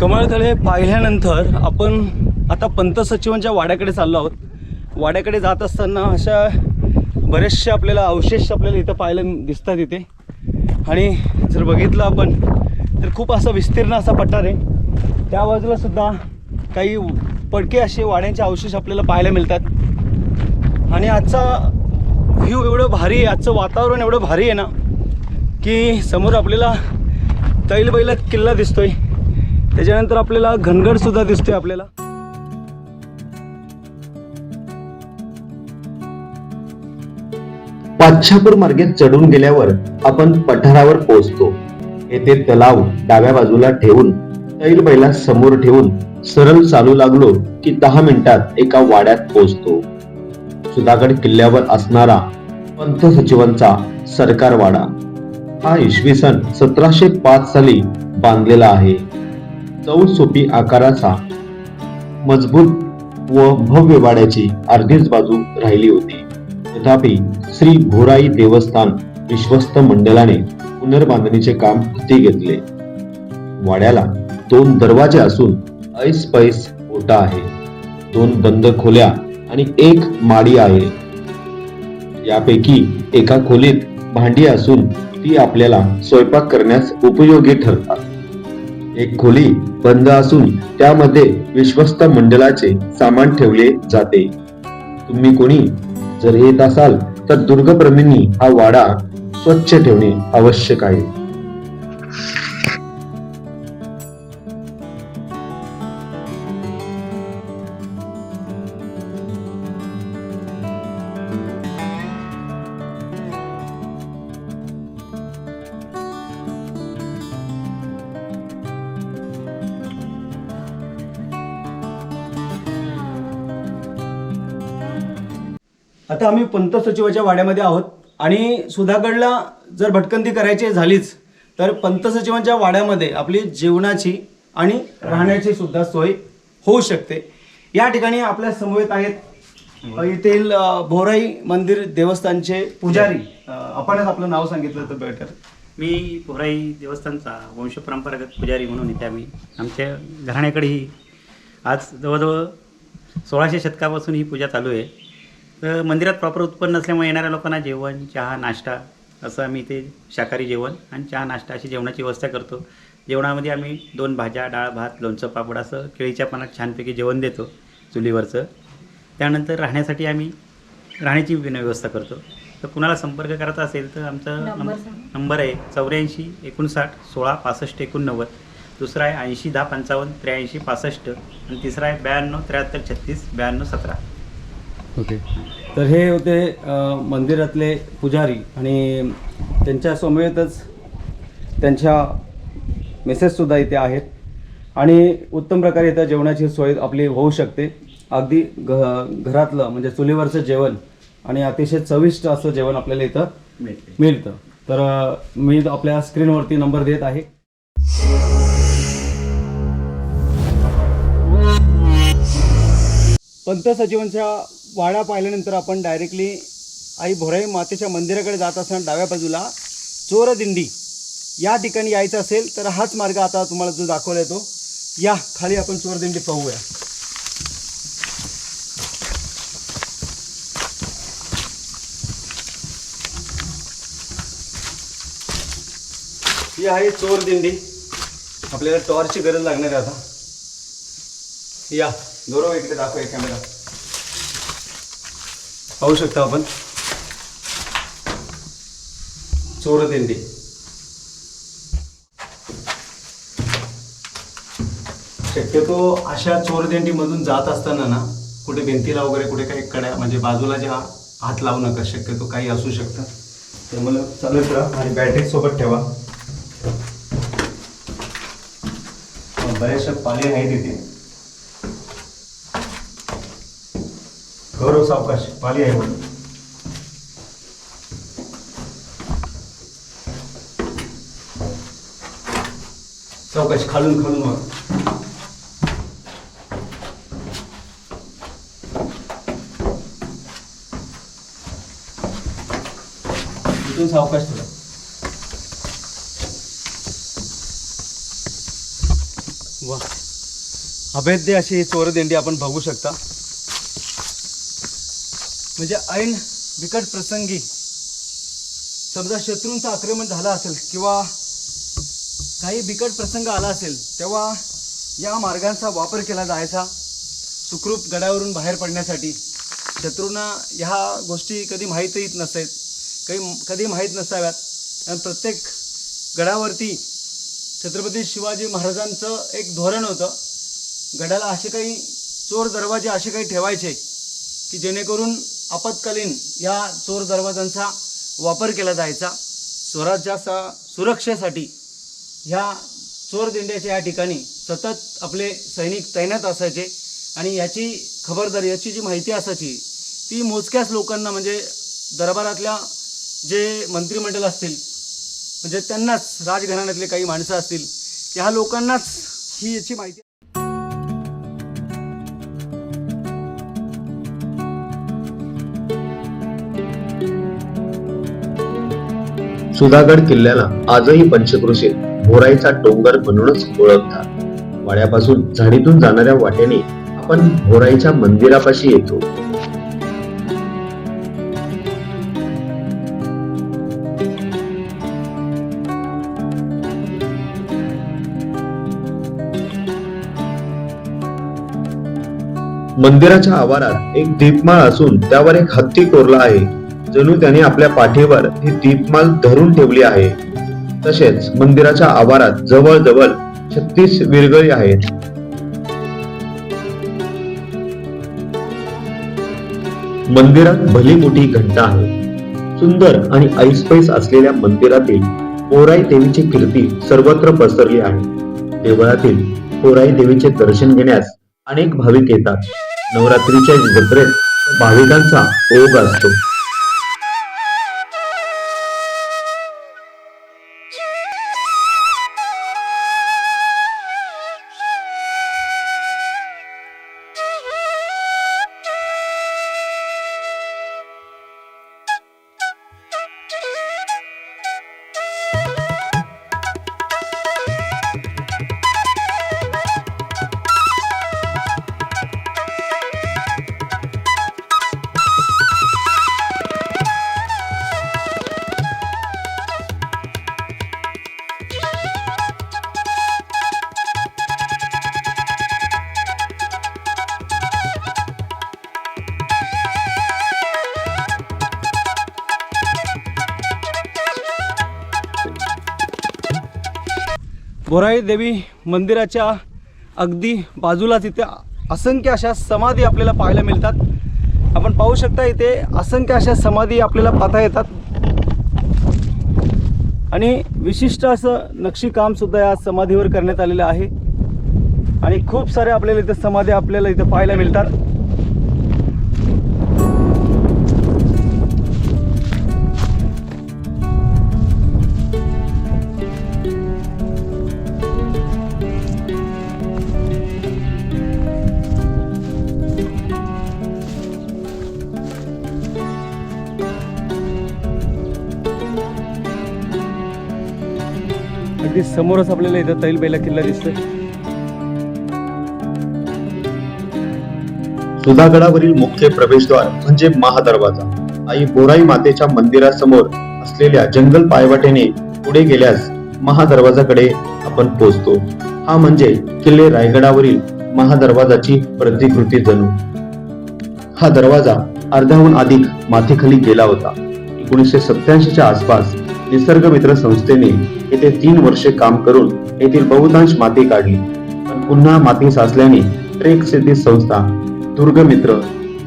कमळतळे पाहिल्यानंतर आपण आता पंत सचिवांच्या वाड्याकडे चाललो आहोत. वाड्याकडे जात असताना अशा बरेचसे आपल्याला अवशेष आपल्याला इथं पाहायला दिसतात इथे. आणि जर बघितलं आपण तर खूप असा विस्तीर्ण असा पठार आहे. त्या बाजूला सुद्धा काही पडके असे वाड्यांचे अवशेष आपल्याला पाहायला मिळतात. आणि आजचा व्ह्यू एवढं भारी आहे आजचं वातावरण एवढं भारी आहे ना की समोर आपल्याला तैलबैला किल्ला दिसतोय. त्याच्यानंतर आपल्याला घनगड सुद्धा दिसतोय आपल्याला. पाच्छापूर मार्गे चढून गेल्यावर आपण पठारावर पोहोचतो. येथे तलाव डाव्या बाजूला ठेवून तैल बैला समोर ठेवून सरळ चालू लागलो की दहा मिनिटात एका वाड्यात पोहोचतो. सुधागड किल्ल्यावर असणारा पंथ सचिवांचा सरकार वाडा हा इसवी सन सतराशे पाच साली बांधलेला आहे. चौसोपी आकाराचा मजबूत व भव्य वाड्याची अर्धीच बाजू राहिली होती. तथापि श्री भोराई देवस्थान विश्वस्त मंडळाने पुनर्बांधणीचे काम हाती घेतले. वाड्याला दोन दरवाजे असून ऐस पैस ओटा आहे. दोन बंद खोल्या आणि एक माडी आहे. यापैकी एका खोलीत भांडी असून ती आपल्याला स्वयंपाक करण्यास उपयोगी ठरतात. एक खोली बंद असून त्यामध्ये विश्वस्त मंडळाचे सामान ठेवले जाते. तुम्ही कोणी जर येत असाल तर दुर्गप्रेमींनी हा वाडा स्वच्छ ठेवणे आवश्यक आहे. आता आम्ही पंत सचिवाच्या वाड्यामध्ये आहोत. आणि सुधागडला जर भटकंती करायची झालीच तर पंत सचिवांच्या वाड्यामध्ये आपली जेवणाची आणि राहण्याची सुद्धा सोय होऊ शकते. या ठिकाणी आपल्या समवेत आहेत येथील भोराई मंदिर देवस्थानचे पुजारी. आपणच आपलं नाव सांगितलं तर बेटर मी भोराई देवस्थानचा वंशपरंपरागत पुजारी म्हणून इथे आम्ही आमच्या घराण्याकडेही आज जवळजवळ सोळाशे शतकापासून ही पूजा चालू आहे. तर मंदिरात प्रॉपर उत्पन्न नसल्यामुळे येणाऱ्या लोकांना जेवण चहा नाश्ता असं आम्ही इथे शाकाहारी जेवण आणि चहा नाश्ता अशी जेवणाची व्यवस्था करतो. जेवणामध्ये आम्ही दोन भाज्या डाळ भात लोणचं पापड असं केळीच्या पानात छानपैकी जेवण देतो चुलीवरचं. त्यानंतर राहण्यासाठी आम्ही राहण्याची विन- व्यवस्था करतो. तर कुणाला संपर्क करायचा असेल तर आमचा. नंबर आहे चौऱ्याऐंशी एकोणसाठ सोळा पासष्ट एकोणनव्वद. दुसरा आहे ऐंशी दहा पंचावन्न त्र्याऐंशी पासष्ट. आणि तिसरा आहे ब्याण्णव त्र्याहत्तर छत्तीस ब्याण्णव सतरा. ओके. तर हे होते मंदिरातले पुजारी आणि त्यांच्या समवेतच त्यांच्या मेसेजसुद्धा इथे आहेत. आणि उत्तम प्रकारे इथं जेवणाची सोय आपली होऊ शकते. अगदी घ घरातलं म्हणजे चुलीवरचं जेवण आणि अतिशय चविष्ट असं जेवण आपल्याला इथं मिळते. मिळतं. तर मी आपल्या स्क्रीनवरती नंबर देत आहे. पंत सचिवांच्या वाडा पाहिल्यानंतर आपण डायरेक्टली आई भोराई मातेच्या मंदिराकडे जात असताना डाव्या बाजूला चोरदिंडी या ठिकाणी यायचं असेल तर हाच मार्ग आता तुम्हाला जो दाखवला येतो. या खाली आपण चोरदिंडी पाहूया. ही आहे चोर दिंडी आपल्याला टॉर्चची गरज लागणार आहे आता. या गौरव इकडे दाखवा एक कॅमेरा पाहू शकता आपण. चोर शक्यतो अशा चोरदिंडीमधून जात असताना ना कुठे भिंतीला वगैरे कुठे काही कड्या म्हणजे बाजूला जे हात लावू नका शक्यतो काही असू शकतं. त्यामुळे चालत राहा आणि बॅटरी सोबत ठेवा. बऱ्याचशा पाणी आहेत तिथे गौरव सावकाश पाली आहे म्हणून. सावकाश खालून खालून मग इथून सावकाश थोडं वा अभेद्य अशी ही चोरदिंडी आपण बघू शकता. म्हणजे ऐन बिकट प्रसंगी समजा शत्रूंचं आक्रमण झालं असेल किंवा काही बिकट प्रसंग आला असेल तेव्हा या मार्गांचा वापर केला जायचा सुखरूप गडावरून बाहेर पडण्यासाठी. शत्रूंना ह्या गोष्टी कधी माहीत येत काही कधी माहीत नसाव्यात. कारण प्रत्येक गडावरती छत्रपती शिवाजी महाराजांचं एक धोरण होतं. गडाला असे काही चोर दरवाजे असे काही ठेवायचे की जेणेकरून आपत्कालीन या चोर दरवाजांचा वापर केला जायचा. स्वराज्याचा सुरक्षेसाठी ह्या चोर दिंड्याच्या या ठिकाणी सतत आपले सैनिक तैनात असायचे आणि याची खबरदारी याची जी माहिती असायची ती मोजक्याच लोकांना म्हणजे दरबारातल्या जे मंत्रिमंडळ असतील म्हणजे त्यांनाच राजघराण्यातले काही माणसं असतील त्या लोकांनाच ही याची माहिती सुधागड किल्ल्याला आजही पंचकृषीत भोराईचा डोंगर म्हणूनच ओळखतात. वाड्यापासून झाडीतून जाणाऱ्या वाटेने आपण भोराईच्या मंदिरापाशी येतो. मंदिराच्या आवारात एक दीपमाळ असून त्यावर एक हत्ती कोरला आहे. जणू त्याने आपल्या पाठीवर ही दीपमाल धरून ठेवली आहे. तसेच मंदिराच्या आवारात जवळजवळ छत्तीस विरगळी आहेत. मंदिरात भली मोठी घंटा आहे. सुंदर आणि ऐसपैस असलेल्या मंदिरातील पोराई देवीची कीर्ती सर्वत्र पसरली आहे. देवळातील पोराई देवीचे दर्शन घेण्यास अनेक भाविक येतात. नवरात्रीच्या जत्रेत भाविकांचा ओघ असतो. बोराई देवी मंदिराच्या अगदी बाजूलाच इथे असंख्य अशा समाधी आपल्याला पाहायला मिळतात. आपण पाहू शकता इथे असंख्य अशा समाधी आपल्याला पाहता येतात. आणि विशिष्ट असं नक्षीकामसुद्धा या समाधीवर करण्यात आलेलं आहे. आणि खूप सारे आपल्याला इथे समाधी आपल्याला इथे पाहायला मिळतात. समोरच आपल्याला इथं तैल बैला किल्ला दिसतोय. सुधागडावरील मुख्य प्रवेशद्वार म्हणजे महादरवाजा. आई बोराई मातेच्या मंदिरासमोर असलेल्या जंगल पायवाटेने पुढे गेल्यास महादरवाजाकडे आपण पोहोचतो. हा म्हणजे किल्ले रायगडावरील महादरवाजाची प्रतिकृती जणू. हा दरवाजा अर्ध्याहून अधिक मातीखाली गेला होता. एकोणीसशे सत्याऐंशीच्या आसपास निसर्ग मित्र संस्थेने येथे तीन वर्षे काम करून येथील बहुतांश माती काढली. पण पुन्हा माती साचल्याने ट्रेक सिद्धी संस्था दुर्ग मित्र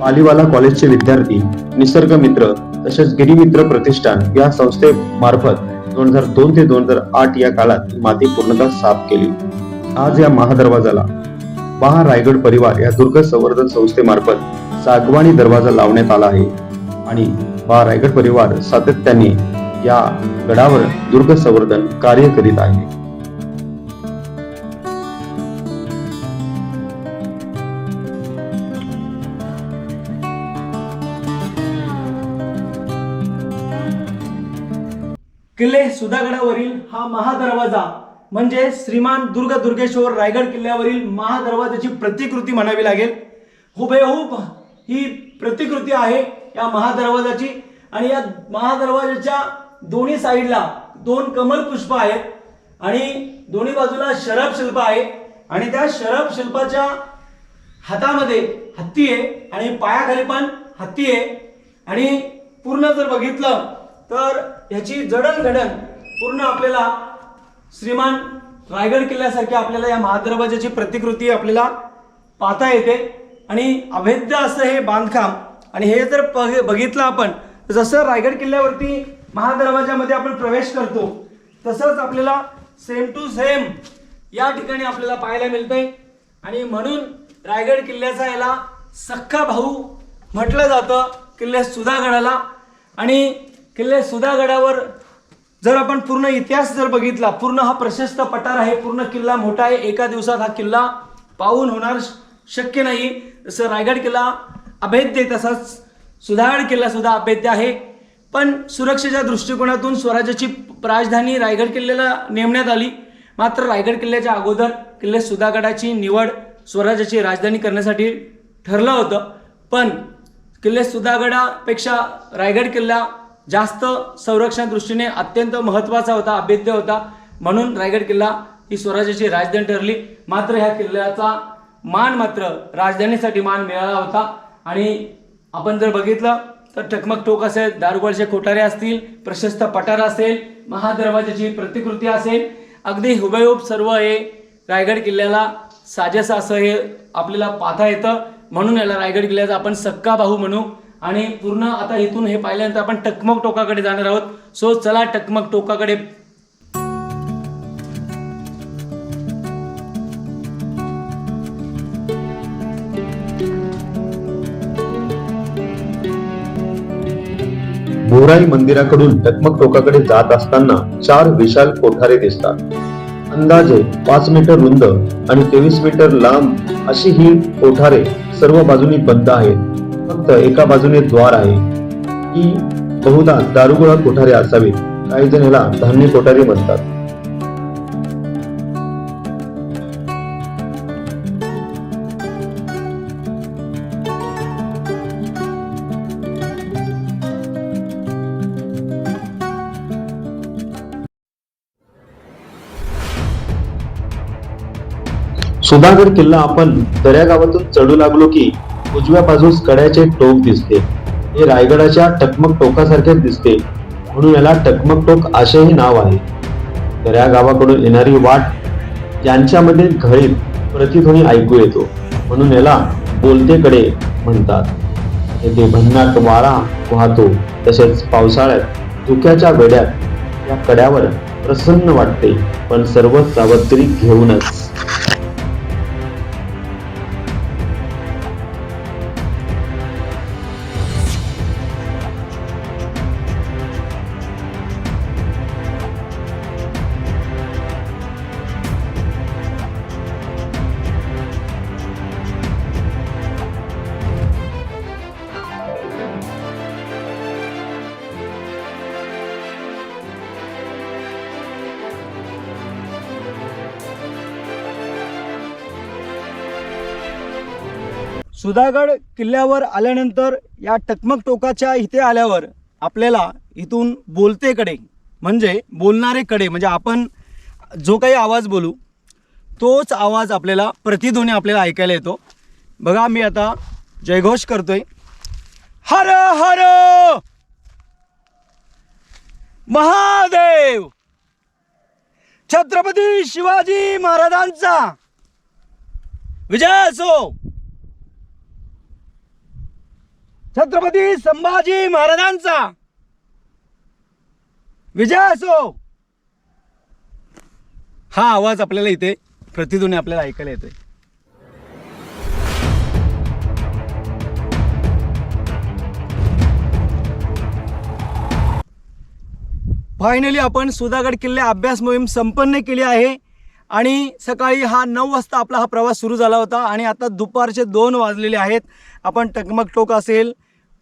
पालीवाला कॉलेजचे विद्यार्थी निसर्ग मित्र तसेच गिरीमित्र प्रतिष्ठान या संस्थेमार्फत दोन हजार दोन ते दोन हजार आठ या काळात माती पूर्णतः साफ केली. आज या महादरवाजाला महा रायगड परिवार या दुर्ग संवर्धन संस्थेमार्फत सागवानी दरवाजा लावण्यात आला आहे. आणि महा रायगड परिवार सातत्याने या गडावर दुर्ग संवर्धन कार्य करीत आहे. किल्ले सुधागडावरील हा महादरवाजा म्हणजे श्रीमान दुर्ग दुर्गेश्वर रायगड किल्ल्यावरील महादरवाजाची प्रतिकृती म्हणावी लागेल. हुबेहूब ही प्रतिकृती आहे या महादरवाजाची आणि या महादरवाजाच्या दोन्ही साईडला दोन कमल पुष्प आहेत आणि दोन्ही बाजूला शरभ शिल्प आहे आणि त्या शरभ शिल्पाच्या हातामध्ये हत्ती आहे आणि पायाखाली पण हत्ती आहे. आणि पूर्ण जर बघितलं तर ह्याची जडणघडण पूर्ण आपल्याला श्रीमान रायगड किल्ल्यासारखी आपल्याला या महादरवाजाची प्रतिकृती आपल्याला पाहता येते. आणि अभेद्य असं हे बांधकाम आणि हे जर बघितलं आपण जसं रायगड किल्ल्यावरती महादरवाजामध्ये आपण प्रवेश करतो. तसंच आपल्याला सेम टू सेम या ठिकाणी आपल्याला पाहायला मिळतंय. आणि म्हणून रायगड किल्ल्याचा याला सख्खा भाऊ म्हटलं जातं किल्ले सुधागडाला. आणि किल्ले सुधागडावर जर आपण पूर्ण इतिहास जर बघितला पूर्ण हा प्रशस्त पठार आहे पूर्ण किल्ला मोठा आहे एका दिवसात हा किल्ला पाहून होणार शक्य नाही. जसं रायगड किल्ला अभेद्य तसाच सुधागड किल्ला सुद्धा अभेद्य आहे. पण सुरक्षेच्या दृष्टिकोनातून स्वराज्याची राजधानी रायगड किल्ल्याला नेमण्यात आली. मात्र रायगड किल्ल्याच्या अगोदर किल्ले सुधागडाची निवड स्वराज्याची राजधानी करण्यासाठी ठरलं होतं. पण किल्ले सुधागडापेक्षा रायगड किल्ला जास्त संरक्षण दृष्टीने अत्यंत महत्त्वाचा होता अभेद्य होता. म्हणून रायगड किल्ला ही स्वराज्याची राजधानी ठरली. मात्र ह्या किल्ल्याचा मान मात्र राजधानीसाठी मान मिळाला होता. आणि आपण जर बघितलं तर टकमक टोक असेल दारुगोळचे कोठारे असतील प्रशस्त पठार असेल महादरवाजाची प्रतिकृती असेल अगदी हुबेहूब सर्व हे रायगड किल्ल्याला साजेस असं हे आपल्याला पाहता येतं. म्हणून याला रायगड किल्ल्याचा आपण सक्का भाऊ म्हणू. आणि पूर्ण आता इथून हे पाहिल्यानंतर आपण टकमक टोकाकडे जाणार आहोत. सो चला टकमक टोकाकडे गौराई मंदिराकडून टकमक टोकाकडे जात असताना चार विशाल कोठारे दिसतात. अंदाजे पाच मीटर रुंद आणि तेवीस मीटर लांब अशी ही कोठारे सर्व बाजूनी बंद आहेत. फक्त एका बाजूने द्वार आहे. ही बहुधा दारुगोळा कोठारे असावीत काही जण याला धान्य कोठारे म्हणतात. सुधागड किल्ला आपण दर्या गावातून चढू लागलो की उजव्या बाजूस कड्याचे टोक दिसते. हे रायगडाच्या टकमक टोकासारखेच दिसते. म्हणून याला टकमक टोक असेही नाव आहे. दर्या गावाकडून येणारी वाट यांच्यामध्ये घळीत प्रतिध्वनी ऐकू येतो. म्हणून याला बोलते कडे म्हणतात. येथे भन्नाट वारा वाहतो. तसेच पावसाळ्यात धुक्याच्या वेड्यात या कड्यावर प्रसन्न वाटते. पण सर्व सावत्री घेऊनच. सुधागड किल्ल्यावर आल्यानंतर या टकमक टोकाच्या इथे आल्यावर आपल्याला इथून बोलतेकडे म्हणजे बोलणारेकडे म्हणजे आपण जो काही आवाज बोलू तोच आवाज आपल्याला प्रतिध्वनी आपल्याला ऐकायला येतो. बघा मी आता जयघोष करतोय. हर हर! महादेव! छत्रपती शिवाजी महाराजांचा! विजय असो! छत्रपती संभाजी महाराजांचा. विजय असो. हा आवाज आपल्याला इथे प्रतिध्वनी आपल्याला ऐकायला येतोय. फायनली आपण सुधागड किल्ले अभ्यास मोहीम संपन्न केली आहे. आणि सकाळी हा नऊ वाजता आपला हा प्रवास सुरू झाला होता आणि आता दुपारचे दोन वाजलेले आहेत. आपण टकमक टोक असेल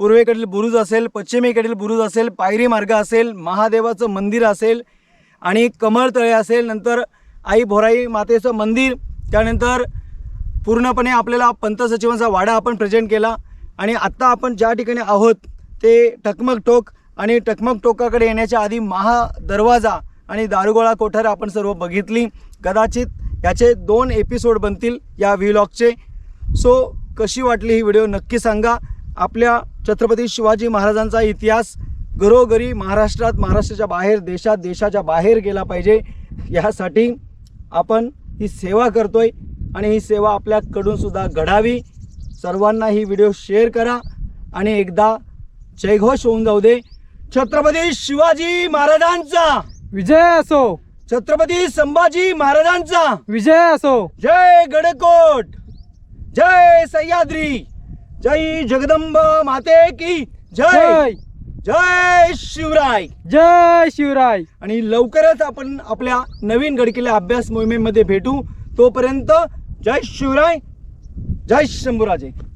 पूर्वेकडील बुरुज असेल पश्चिमेकडील बुरुज असेल पायरी मार्ग असेल महादेवाचं मंदिर असेल आणि कमळतळे असेल नंतर आई भोराई मातेचं मंदिर त्यानंतर पूर्णपणे आपल्याला पंत सचिवांचा वाडा आपण प्रेझेंट केला आणि आत्ता आपण ज्या ठिकाणी आहोत ते टकमक टोक आणि टकमक टोकाकडे येण्याच्या आधी महा दरवाजा आणि दारुगोळा कोठार आपण सर्व बघितली. कदाचित याचे दोन एपिसोड बनतील या व्हिलॉगचे सो कशी वाटली ही व्हिडिओ नक्की सांगा. आपल्या छत्रपती शिवाजी महाराजांचा इतिहास घरोघरी महाराष्ट्रात महाराष्ट्राच्या बाहेर देशात देशाच्या बाहेर गेला पाहिजे. यासाठी आपण ही सेवा करतोय आणि ही सेवा आपल्याकडूनसुद्धा घडावी. सर्वांना ही व्हिडिओ शेअर करा आणि एकदा जयघोष होऊन जाऊ दे. छत्रपती शिवाजी महाराजांचा! विजय असो. छत्रपती संभाजी महाराजांचा. विजय असो. जय गडकोट. जय सह्याद्री. जय जगदंब माते की जय. जय. जय शिवराय. जय शिवराय. आणि लवकरच आपण आपल्या नवीन गडकिल्ला अभ्यास मोहिमेमध्ये भेटू. तोपर्यंत जय शिवराय जय शंभूराजे.